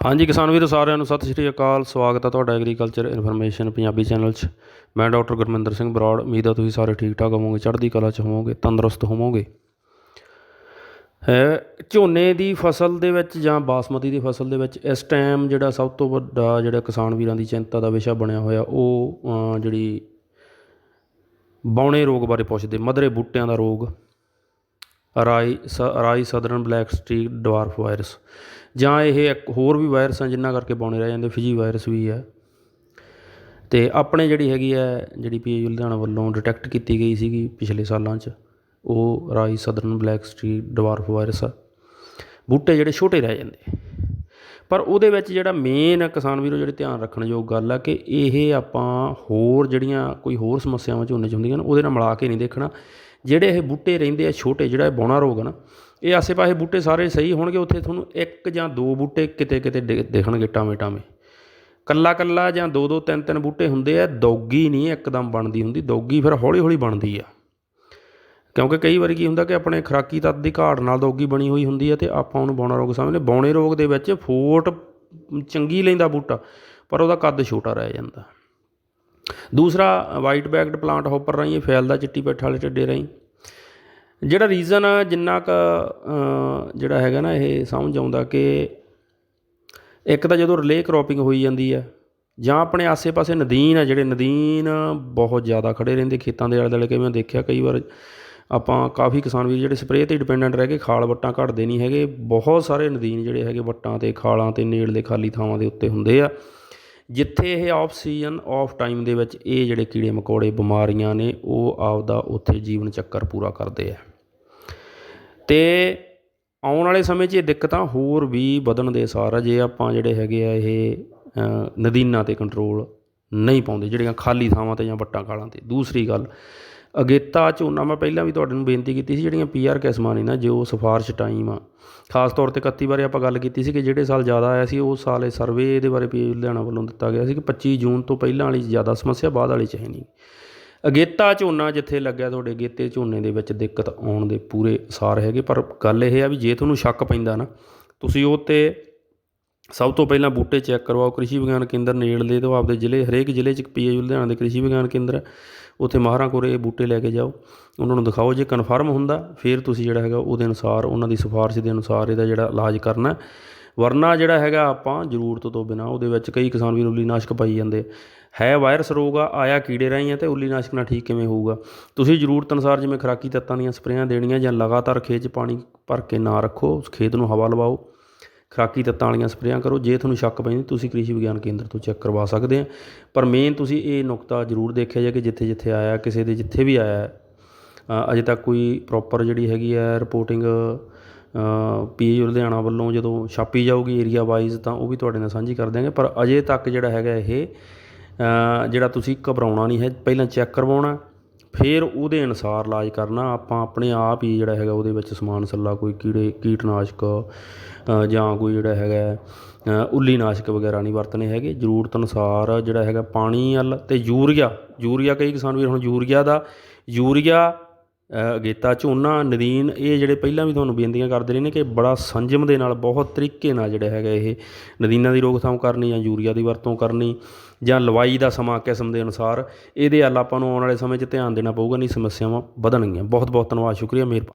ਹਾਂਜੀ, ਕਿਸਾਨ ਵੀਰੋ, ਸਾਰਿਆਂ ਨੂੰ ਸਤਿ ਸ਼੍ਰੀ ਅਕਾਲ। ਸਵਾਗਤ ਹੈ ਤੁਹਾਡਾ ਐਗਰੀਕਲਚਰ ਇਨਫੋਰਮੇਸ਼ਨ ਪੰਜਾਬੀ ਚੈਨਲ 'ਚ। ਮੈਂ ਡਾਕਟਰ ਗੁਰਮਿੰਦਰ ਸਿੰਘ ਬਰਾੜ। ਉਮੀਦ ਹੈ ਤੁਸੀਂ ਸਾਰੇ ਠੀਕ ਠਾਕ ਹੋਵੋਗੇ, ਚੜ੍ਹਦੀ ਕਲਾ 'ਚ ਹੋਵੋਗੇ, ਤੰਦਰੁਸਤ ਹੋਵੋਗੇ। ਹੈ ਝੋਨੇ ਦੀ ਫਸਲ ਦੇ ਵਿੱਚ ਜਾਂ ਬਾਸਮਤੀ ਦੀ ਫਸਲ ਦੇ ਵਿੱਚ ਇਸ ਟਾਈਮ ਜਿਹੜਾ ਸਭ ਤੋਂ ਵੱਡਾ ਜਿਹੜਾ ਕਿਸਾਨ ਵੀਰਾਂ ਦੀ ਚਿੰਤਾ ਦਾ ਵਿਸ਼ਾ ਬਣਿਆ ਹੋਇਆ, ਉਹ ਜਿਹੜੀ ਬੌਣੇ ਰੋਗ ਬਾਰੇ ਪੁੱਛਦੇ, ਮਧਰੇ ਬੂਟਿਆਂ ਦਾ ਰੋਗ। ਰਾਈ ਸ, rice southern black streak dwarf virus. ਜਾਂ ਇਹ ਇੱਕ ਹੋਰ ਵੀ ਵਾਇਰਸ ਆ ਜਿਨ੍ਹਾਂ ਕਰਕੇ ਬੌਣੇ ਰਹਿ ਜਾਂਦੇ, ਫਿਜੀ ਵਾਇਰਸ ਵੀ ਹੈ ਤੇ ਆਪਣੇ ਜਿਹੜੀ ਹੈਗੀ ਹੈ ਜਿਹੜੀ ਪੀਏਯੂ ਲੁਧਿਆਣਾ ਵੱਲੋਂ ਡਿਟੈਕਟ ਕੀਤੀ ਗਈ ਸੀਗੀ ਪਿਛਲੇ ਸਾਲਾਂ 'ਚ, ਉਹ rice southern black streak dwarf virus ਆ। ਬੂਟੇ ਜਿਹੜੇ ਛੋਟੇ ਰਹਿ ਜਾਂਦੇ। ਪਰ ਉਹਦੇ ਵਿੱਚ ਜਿਹੜਾ ਮੇਨ ਕਿਸਾਨ ਵੀਰੋ ਜਿਹੜੇ ਧਿਆਨ ਰੱਖਣ ਯੋਗ ਗੱਲ ਆ ਕਿ ਇਹ ਆਪਾਂ ਹੋਰ ਜਿਹੜੀਆਂ ਕੋਈ ਹੋਰ ਸਮੱਸਿਆਵਾਂ ਝੋਨੇ 'ਚ ਹੁੰਦੀਆਂ ਨੇ, ਉਹਦੇ ਨਾਲ ਮਿਲਾ ਕੇ ਨਹੀਂ ਦੇਖਣਾ। ਜਿਹੜੇ ਇਹ ਬੂਟੇ ਰਹਿੰਦੇ ਆ, ਛੋਟੇ ਜਿਹੜਾ ਇਹ ਬੌਣਾ ਰੋਗ ਆ ਨਾ, ਇਹ ਆਸੇ-ਪਾਸੇ ਬੂਟੇ ਸਾਰੇ ਸਹੀ ਹੋਣਗੇ, ਉੱਥੇ ਤੁਹਾਨੂੰ ਇੱਕ ਜਾਂ ਦੋ ਬੂਟੇ ਕਿਤੇ ਕਿਤੇ ਦਿ- ਦਿਖਣਗੇ ਟਾਵੇਂ ਟਾਵੇਂ ਕੱਲਾ ਕੱਲਾ ਜਾਂ ਦੋ ਦੋ ਤਿੰਨ ਤਿੰਨ ਬੂਟੇ ਹੁੰਦੇ ਆ, ਦੌਗੀ ਨਹੀਂ ਇੱਕਦਮ ਬਣਦੀ ਹੁੰਦੀ, ਦੌਗੀ ਫਿਰ ਹੌਲੀ ਹੌਲੀ ਬਣਦੀ ਆ। ਕਿਉਂਕਿ ਕਈ ਵਾਰੀ ਕੀ ਹੁੰਦਾ ਕਿ ਆਪਣੇ ਖਰਾਕੀ ਤੱਤ ਦੀ ਘਾਟ ਨਾਲ ਦੌਗੀ ਬਣੀ ਹੋਈ ਹੁੰਦੀ ਹੈ ਤੇ ਆਪਾਂ ਉਹਨੂੰ ਬੌਣਾ ਰੋਗ ਸਮਝਦੇ, ਬੌਣੇ ਰੋਗ ਦੇ ਵਿੱਚ ਫੋਟ ਚੰਗੀ ਲੈਂਦਾ ਬੂਟਾ, ਪਰ ਉਹਦਾ ਕੱਦ ਛੋਟਾ ਰਹਿ ਜਾਂਦਾ। ਦੂਸਰਾ ਵਾਈਟ ਬੈਕਡ ਪਲਾਂਟ ਹੌਪਰ ਰਾਹੀਂ, ਇਹ ਫੈਲਦਾ ਚਿੱਟੀ ਪੈਠ ਵਾਲੇ ਟਿੱਡੇ ਰਾਹੀਂ। ਜਿਹੜਾ ਰੀਜ਼ਨ ਜਿੰਨਾ ਕ ਜਿਹੜਾ ਹੈਗਾ ਨਾ, ਇਹ ਸਮਝ ਆਉਂਦਾ ਕਿ ਇੱਕ ਤਾਂ ਜਦੋਂ ਰਿਲੇ ਕ੍ਰੋਪਿੰਗ ਹੋਈ ਜਾਂਦੀ ਆ, ਜਾਂ ਆਪਣੇ ਆਸੇ-ਪਾਸੇ ਨਦੀਨ ਆ, ਜਿਹੜੇ ਨਦੀਨ ਬਹੁਤ ਜ਼ਿਆਦਾ ਖੜੇ ਰਹਿੰਦੇ ਖੇਤਾਂ ਦੇ ਆਲੇ ਦੁਆਲੇ ਕਿਵੇਂ ਦੇਖਿਆ ਕਈ ਵਾਰ ਆਪਾਂ ਕਾਫੀ ਕਿਸਾਨ ਵੀਰ ਜਿਹੜੇ ਸਪਰੇਅ ਤੇ ਡਿਪੈਂਡੈਂਟ ਰਹਿ ਕੇ ਖਾਲ ਵੱਟਾਂ ਘਟਦੇ ਨਹੀਂ ਹੈਗੇ, ਬਹੁਤ ਸਾਰੇ ਨਦੀਨ ਜਿਹੜੇ ਹੈਗੇ ਵੱਟਾਂ ਤੇ, ਖਾਲਾਂ ਤੇ ਨੇੜਲੇ ਖਾਲੀ ਥਾਵਾਂ ਦੇ ਉੱਤੇ ਹੁੰਦੇ ਆ। ਜਿੱਥੇ ਇਹ ਆਫ ਸੀਜ਼ਨ ਆਫ ਟਾਈਮ ਦੇ ਵਿੱਚ ਇਹ ਜਿਹੜੇ ਕੀੜੇ ਮਕੌੜੇ, ਬਿਮਾਰੀਆਂ ਨੇ, ਉਹ ਆਪਦਾ ਉੱਥੇ ਜੀਵਨ ਚੱਕਰ ਪੂਰਾ ਕਰਦੇ ਆ। ਤੇ ਆਉਣ ਵਾਲੇ ਸਮੇਂ 'ਚ ਇਹ ਦਿੱਕਤਾਂ ਹੋਰ ਵੀ ਵਧਣ ਦੇ ਸਾਰ ਆ, ਜੇ ਆਪਾਂ ਜਿਹੜੇ ਹੈਗੇ ਆ ਇਹ ਨਦੀਨਾਂ ਤੇ ਕੰਟਰੋਲ ਨਹੀਂ ਪਾਉਂਦੇ, ਜਿਹੜੀਆਂ ਖਾਲੀ ਥਾਵਾਂ ਤੇ ਜਾਂ ਵੱਟਾਂ ਕਾਲਾਂ ਤੇ। ਦੂਸਰੀ ਗੱਲ ਅਗੇਤਾ ਝੋਨਾ ਮੈਂ ਪਹਿਲਾਂ ਵੀ ਤੁਹਾਡੇ ਨੂੰ ਬੇਨਤੀ ਕੀਤੀ ਸੀ, ਜਿਹੜੀਆਂ ਪੀਆਰ ਕਿਸਮਾਂ ਨੇ ਨਾ, ਜੋ ਸਿਫਾਰਿਸ਼ ਟਾਈਮ ਆ। ਖਾਸ ਤੌਰ ਤੇ 31 ਬਾਰੇ ਆਪਾਂ ਗੱਲ ਕੀਤੀ ਸੀ ਕਿ ਜਿਹੜੇ ਸਾਲ ਜ਼ਿਆਦਾ ਆਇਆ ਸੀ ਉਸ ਸਾਲ ਇਹ ਸਰਵੇ ਇਹਦੇ ਬਾਰੇ ਪੀ ਲੁਧਿਆਣਾ ਵੱਲੋਂ ਦਿੱਤਾ ਗਿਆ ਸੀ ਕਿ 25 ਜੂਨ ਤੋਂ ਪਹਿਲਾਂ ਵਾਲੀ ਜ਼ਿਆਦਾ ਸਮੱਸਿਆ, ਬਾਅਦ ਵਾਲੀ ਚ ਹੈ ਨਹੀਂ। ਅਗੇਤਾ ਝੋਨਾ ਜਿੱਥੇ ਲੱਗਿਆ ਤੁਹਾਡੇ ਅਗੇਤੇ ਝੋਨੇ ਦੇ ਵਿੱਚ ਦਿੱਕਤ ਆਉਣ ਦੇ ਪੂਰੇ ਅਸਾਰ ਹੈਗੇ, ਪਰ ਗੱਲ ਇਹ ਆ ਵੀ ਜੇ ਤੁਹਾਨੂੰ ਸ਼ੱਕ ਪੈਂਦਾ ਨਾ, ਤੁਸੀਂ ਉਹ ਤੇ ਸਭ ਤੋਂ ਪਹਿਲਾਂ ਬੂਟੇ ਚੈੱਕ ਕਰਵਾਓ, ਕ੍ਰਿਸ਼ੀ ਵਿਗਿਆਨ ਕੇਂਦਰ ਨੇੜਲੇ ਤੋਂ ਆਪਦੇ ਜ਼ਿਲ੍ਹੇ, ਹਰੇਕ ਜ਼ਿਲ੍ਹੇ 'ਚ ਪੀਏਯੂ ਲੁਧਿਆਣਾ ਦੇ ਕ੍ਰਿਸ਼ੀ ਵਿਗਿਆਨ ਕੇਂਦਰ ਹੈ। ਉੱਥੇ ਮਾਹਰਾਂ ਕੋਲੇ ਇਹ ਬੂਟੇ ਲੈ ਕੇ ਜਾਓ। ਉਹਨਾਂ ਨੂੰ ਦਿਖਾਓ ਜੇ ਕਨਫਰਮ ਹੁੰਦਾ, ਫਿਰ ਤੁਸੀਂ ਜਿਹੜਾ ਹੈਗਾ ਉਹਦੇ ਅਨੁਸਾਰ, ਉਹਨਾਂ ਦੀ ਸਿਫਾਰਿਸ਼ ਦੇ ਅਨੁਸਾਰ ਇਹਦਾ ਜਿਹੜਾ ਇਲਾਜ ਕਰਨਾ ਵਰਨਾ ਜਿਹੜਾ ਹੈਗਾ ਆਪਾਂ ਜ਼ਰੂਰਤ ਤੋਂ ਬਿਨਾ ਉਹਦੇ ਵਿੱਚ ਕਈ ਕਿਸਾਨ ਵੀਰ ਉੱਲੀਨਾਸ਼ਕ ਪਾਈ ਜਾਂਦੇ। ਹੈ ਵਾਇਰਸ ਰੋਗ ਆ, ਆਇਆ ਕੀੜੇ ਰਾਹੀਂ ਆ ਤੇ ਉੱਲੀਨਾਸ਼ਕ ਨਾਲ ਠੀਕ ਕਿਵੇਂ ਹੋਊਗਾ? ਤੁਸੀਂ ਜ਼ਰੂਰਤ ਅਨੁਸਾਰ ਜਿਵੇਂ ਖਰਾਕੀ ਤੱਤਾਂ ਦੀਆਂ ਸਪਰੇਆਂ ਦੇਣੀਆਂ ਜਾਂ ਲਗਾਤਾਰ ਖੇਤ 'ਚ ਪਾਣੀ ਭਰ ਕੇ ਨਾ ਰੱਖੋ, ਉਸ ਖੇਤ ਨੂੰ ਹਵਾ ਲਵਾਓ। ਖਰਾਕੀ ਤੱਤਾਂ ਵਾਲੀਆਂ ਸਪਰੇਆਂ ਕਰੋ। ਜੇ ਤੁਹਾਨੂੰ ਸ਼ੱਕ ਪੈਂਦੀ, ਤੁਸੀਂ ਕ੍ਰਿਸ਼ੀ ਵਿਗਿਆਨ ਕੇਂਦਰ ਤੋਂ ਚੈੱਕ ਕਰਵਾ ਸਕਦੇ ਆ। ਪਰ ਮੇਨ ਤੁਸੀਂ ਇਹ ਨੁਕਤਾ ਜ਼ਰੂਰ ਦੇਖਿਆ ਜਾਏ ਕਿ ਜਿੱਥੇ ਜਿੱਥੇ ਆਇਆ, ਕਿਸੇ ਦੇ ਜਿੱਥੇ ਵੀ ਆਇਆ ਅਜੇ ਤੱਕ ਕੋਈ ਪ੍ਰੋਪਰ ਜਿਹੜੀ ਹੈਗੀ ਹੈ ਰਿਪੋਰਟਿੰਗ ਪੀਏ ਲੁਧਿਆਣਾ ਵੱਲੋਂ ਜਦੋਂ ਛਾਪੀ ਜਾਊਗੀ ਏਰੀਆ ਵਾਈਜ਼ ਤਾਂ ਉਹ ਵੀ ਤੁਹਾਡੇ ਨਾਲ ਸਾਂਝੀ ਕਰ ਦਿਆਂਗੇ। ਪਰ ਅਜੇ ਤੱਕ ਜਿਹੜਾ ਹੈਗਾ ਇਹ ਜਿਹੜਾ ਤੁਸੀਂ ਘਬਰਾਉਣਾ ਨਹੀਂ ਹੈ, ਪਹਿਲਾਂ ਚੈੱਕ ਕਰਵਾਉਣਾ ਫਿਰ ਉਹਦੇ ਅਨੁਸਾਰ ਇਲਾਜ ਕਰਨਾ। ਆਪਾਂ ਆਪਣੇ ਆਪ ਹੀ ਜਿਹੜਾ ਹੈਗਾ ਉਹਦੇ ਵਿੱਚ ਸਮਾਨ ਸੱਲਾ ਕੋਈ ਕੀੜੇ, ਕੀਟਨਾਸ਼ਕ ਜਾਂ ਕੋਈ ਜਿਹੜਾ ਹੈਗਾ ਉੱਲੀ ਨਾਸ਼ਕ ਵਗੈਰਾ ਨਹੀਂ ਵਰਤਣੇ ਹੈਗੇ। ਜ਼ਰੂਰਤ ਅਨੁਸਾਰ ਜਿਹੜਾ ਹੈਗਾ ਪਾਣੀ ਵੱਲ ਅਤੇ ਯੂਰੀਆ। ਯੂਰੀਆ ਕਈ ਕਿਸਾਨ ਵੀਰ ਹੁਣ ਯੂਰੀਆ ਦਾ, ਯੂਰੀਆ ਅਗੇਤਾ ਝੋਨਾ ਨਦੀਨ, ਇਹ ਜਿਹੜੇ ਪਹਿਲਾਂ ਵੀ ਤੁਹਾਨੂੰ ਬੇਨਤੀਆਂ ਕਰਦੇ ਰਹੇ ਨੇ ਕਿ ਬੜਾ ਸੰਜਮ ਦੇ ਨਾਲ, ਬਹੁਤ ਤਰੀਕੇ ਨਾਲ ਜਿਹੜਾ ਹੈਗਾ ਇਹ ਨਦੀਨਾਂ ਦੀ ਰੋਕਥਾਮ ਕਰਨੀ ਜਾਂ ਯੂਰੀਆ ਦੀ ਵਰਤੋਂ ਕਰਨੀ ਜਾਂ ਲਵਾਈ ਦਾ ਸਮਾਂ ਕਿਸਮ ਦੇ ਅਨੁਸਾਰ, ਇਹਦੇ ਵੱਲ ਆਪਾਂ ਨੂੰ ਆਉਣ ਵਾਲੇ ਸਮੇਂ 'ਚ ਧਿਆਨ ਦੇਣਾ ਪਊਗਾ, ਨਹੀਂ ਸਮੱਸਿਆਵਾਂ ਵਧਣਗੀਆਂ। ਬਹੁਤ ਬਹੁਤ ਧੰਨਵਾਦ, ਸ਼ੁਕਰੀਆ, ਮਿਹਰਬਾਨੀ।